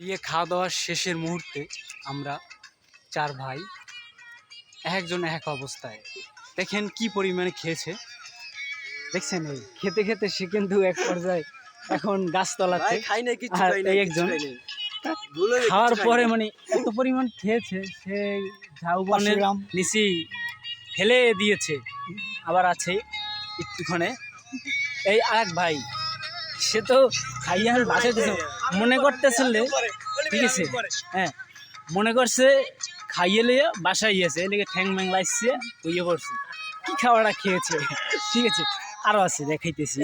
বিয়ে খাওয়া দাওয়ার শেষের মুহূর্তে আমরা চার ভাই একজন এক অবস্থায়। দেখেন কি পরিমাণে খেয়েছে। দেখছেন এই? খেতে খেতে সে কিন্তু এক পর্যায়ে এখন গাছতলাতে খাই নাই কিছু খাই একজন খাওয়ার পরে মানে এত পরিমাণ খেয়েছে সে ঝাউবনের। নিচি ফেলে দিয়েছে। আবার আছে একটুখানে। এই আরেক ভাই সে তো খাইয়ে আর বাসায় দিয়েছে মনে করতেছিলে? ঠিক আছে। হ্যাঁ মনে করছে খাইয়ে লিয়ে বাসায় গিয়েছে এদিকে ঠ্যাং ম্যাং লাগছে ইয়ে করছে কি খাওয়াটা খেয়েছে? ঠিক আছে আরও আছে দেখাইতেছি।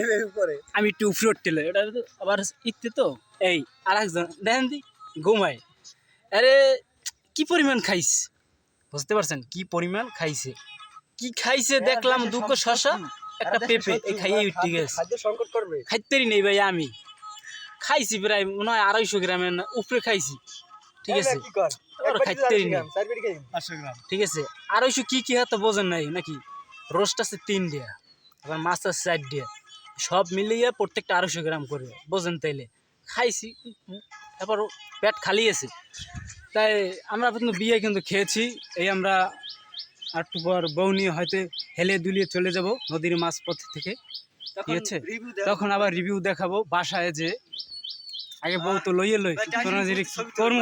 আমি একটু উপরে উঠতে তো আবার ইচ্ছে তো? এই আর একজন দেখেন দি ঘুমায়। আরে কি পরিমাণ খাইস বুঝতে পারছেন? কি পরিমাণ খাইছে? কি খাইছে? দেখলাম দুটো শশা একটা পেঁপে এই খাইয়ে উঠতে গেছে। খাদ্য সংকট করবে। খাইতেরই নেই ভাই আমি। খাইছি প্রায় মনে হয় আড়াইশো গ্রামের উপরে খাইছি। ঠিক আছে? খাইতেই ঠিক আছে? আড়াইশো কি কি হাতে বোঝেন নাই নাকি? রোস্ট আছে তিন দিয়া আবার মাছ আছে চার দিয়া। সব মিলিয়ে প্রত্যেকটা আড়াইশো গ্রাম করে বোঝেন তাইলে। খাইছি তারপর পেট খালি আছে। তাই আমরা কিন্তু বিয়ে কিন্তু খেয়েছি এই আমরা আর একটু পর বউ নিয়ে হয়তো হেলে দুলিয়ে চলে যাব নদীর মাছ পথ থেকে ঠিক আছে? তখন আবার রিভিউ দেখাবো বাসায় যে আগে বউ তো লইয়ে লই কর্ম